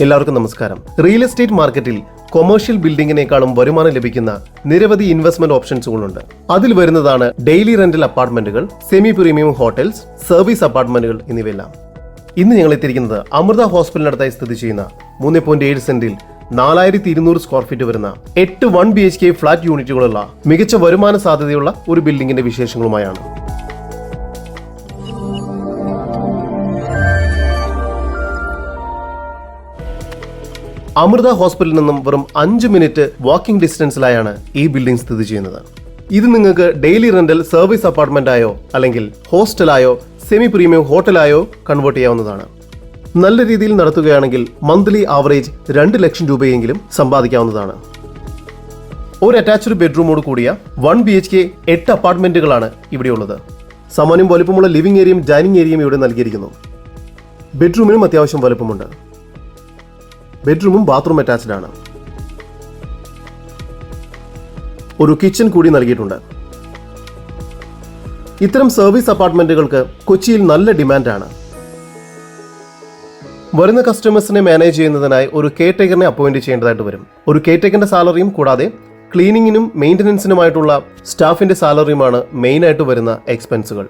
എല്ലാവർക്കും നമസ്കാരം. Real estate മാർക്കറ്റിൽ കൊമേഴ്ഷ്യൽ ബിൽഡിങ്ങിനേക്കാളും വരുമാനം ലഭിക്കുന്ന നിരവധി ഇൻവെസ്റ്റ്മെന്റ് ഓപ്ഷൻസുകളുണ്ട് അതിൽ വരുന്നതാണ് ഡെയിലി റെന്റൽ അപ്പാർട്ട്മെന്റുകൾ സെമി പ്രീമിയം ഹോട്ടൽസ് സർവീസ് അപ്പാർട്ട്മെന്റുകൾ എന്നിവയെല്ലാം. ഇന്ന് ഞങ്ങൾ എത്തിയിരിക്കുന്നത് അമൃത ഹോസ്പിറ്റലിനടുത്തായി സ്ഥിതി ചെയ്യുന്ന മൂന്ന് പോയിന്റ് ഏഴ് സെന്റിൽ നാലായിരത്തി ഇരുന്നൂറ് സ്ക്വയർ ഫീറ്റ് വരുന്ന എട്ട് one B H K flat യൂണിറ്റുകളുള്ള മികച്ച വരുമാന സാധ്യതയുള്ള ഒരു ബിൽഡിംഗിന്റെ വിശേഷങ്ങളുമായാണ്. അമൃത ഹോസ്പിറ്റലിൽ നിന്നും വെറും അഞ്ച് മിനിറ്റ് വാക്കിംഗ് ഡിസ്റ്റൻസിലായാണ് ഈ ബിൽഡിംഗ് സ്ഥിതി ചെയ്യുന്നത്. ഇത് നിങ്ങൾക്ക് ഡെയിലി റെന്റൽ സർവീസ് അപ്പാർട്ട്മെന്റ് ആയോ അല്ലെങ്കിൽ ഹോസ്റ്റലായോ സെമി പ്രീമിയം ഹോട്ടലായോ കൺവേർട്ട് ചെയ്യാവുന്നതാണ്. നല്ല രീതിയിൽ നടത്തുകയാണെങ്കിൽ മന്ത്ലി ആവറേജ് രണ്ട് ലക്ഷം രൂപയെങ്കിലും സമ്പാദിക്കാവുന്നതാണ്. ഒരു അറ്റാച്ച്ഡ് ബെഡ്റൂമോട് കൂടിയ വൺ ബി എച്ച് കെ എട്ട് അപ്പാർട്ട്മെന്റുകളാണ് ഇവിടെയുള്ളത്. സമാനം വലുപ്പമുള്ള ലിവിംഗ് ഏരിയയും ഡൈനിങ് ഏരിയയും ഇവിടെ നൽകിയിരിക്കുന്നു. ബെഡ്റൂമിനും അത്യാവശ്യം വലുപ്പമുണ്ട്. ബെഡ്റൂമും ബാത്റൂം അറ്റാച്ച്ഡ് ആണ്. ഒരു കിച്ചൺ കൂടി നൽകിയിട്ടുണ്ട്. ഇത്തരം സർവീസ് അപ്പാർട്ട്മെന്റുകൾക്ക് കൊച്ചിയിൽ നല്ല ഡിമാൻഡാണ് വരുന്ന കസ്റ്റമേഴ്സിനെ മാനേജ് ചെയ്യുന്നതിനായി ഒരു കേട്ടേക്കറിനെ അപ്പോയിന്റ് ചെയ്യേണ്ടതായിട്ട് വരും. ഒരു കേട്ടേക്കറിന്റെ സാലറിയും കൂടാതെ ക്ലീനിങ്ങിനും മെയിന്റനൻസിനുമായിട്ടുള്ള സ്റ്റാഫിന്റെ സാലറിയുമാണ് മെയിനായിട്ട് വരുന്ന എക്സ്പെൻസുകൾ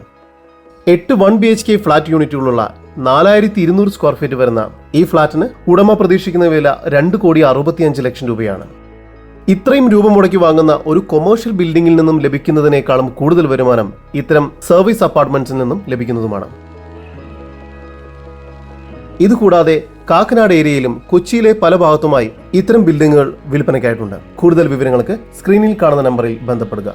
എട്ട് one B H K flat യൂണിറ്റുകളുള്ള നാലായിരത്തി ഇരുന്നൂറ് സ്ക്വയർ ഫീറ്റ് വരുന്ന ഈ ഫ്ളാറ്റിന് ഉടമ പ്രതീക്ഷിക്കുന്ന വില രണ്ട് കോടി അറുപത്തിയഞ്ച് ലക്ഷം രൂപയാണ്. ഇത്രയും രൂപ മുടക്കി വാങ്ങുന്ന ഒരു കൊമേഴ്ഷ്യൽ ബിൽഡിംഗിൽ നിന്നും ലഭിക്കുന്നതിനേക്കാളും കൂടുതൽ വരുമാനം ഇത്തരം സർവീസ് അപ്പാർട്ട്മെന്റ്സിൽ നിന്നും ലഭിക്കുന്നതുമാണ്. ഇതുകൂടാതെ കാക്കനാട് ഏരിയയിലും കൊച്ചിയിലെ പല ഭാഗത്തുമായി ഇത്തരം ബിൽഡിങ്ങുകൾ വിൽപ്പനയ്ക്കായിട്ടുണ്ട്. കൂടുതൽ വിവരങ്ങൾക്ക് സ്ക്രീനിൽ കാണുന്ന നമ്പറിൽ ബന്ധപ്പെടുക.